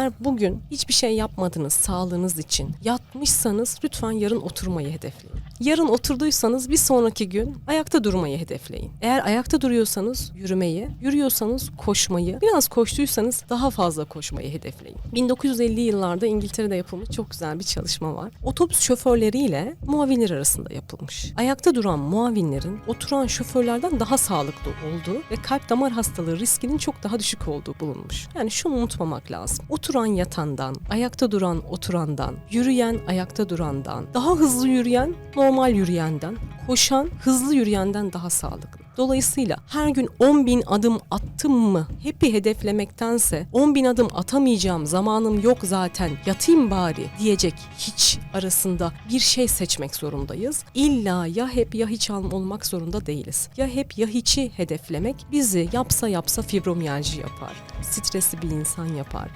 Eğer bugün hiçbir şey yapmadınız sağlığınız için, yatmışsanız lütfen yarın oturmayı hedefleyin. Yarın oturduysanız bir sonraki gün ayakta durmayı hedefleyin. Eğer ayakta duruyorsanız yürümeyi, yürüyorsanız koşmayı, biraz koştuysanız daha fazla koşmayı hedefleyin. 1950 yıllarda İngiltere'de yapılmış çok güzel bir çalışma var. Otobüs şoförleriyle muavinler arasında yapılmış. Ayakta duran muavinlerin oturan şoförlerden daha sağlıklı olduğu ve kalp damar hastalığı riskinin çok daha düşük olduğu bulunmuş. Yani şunu unutmamak lazım. Oturan yatandan, ayakta duran oturandan, yürüyen ayakta durandan, daha hızlı yürüyen normal yürüyenden, koşan hızlı yürüyenden daha sağlıklı. Dolayısıyla her gün 10 bin adım attım mı hep bir hedeflemektense 10 bin adım atamayacağım zamanım yok zaten yatayım bari diyecek hiç arasında bir şey seçmek zorundayız. İlla ya hep ya hiç olmak zorunda değiliz. Ya hep ya hiçi hedeflemek bizi yapsa yapsa fibromiyalji yapar. Stresli bir insan yapar.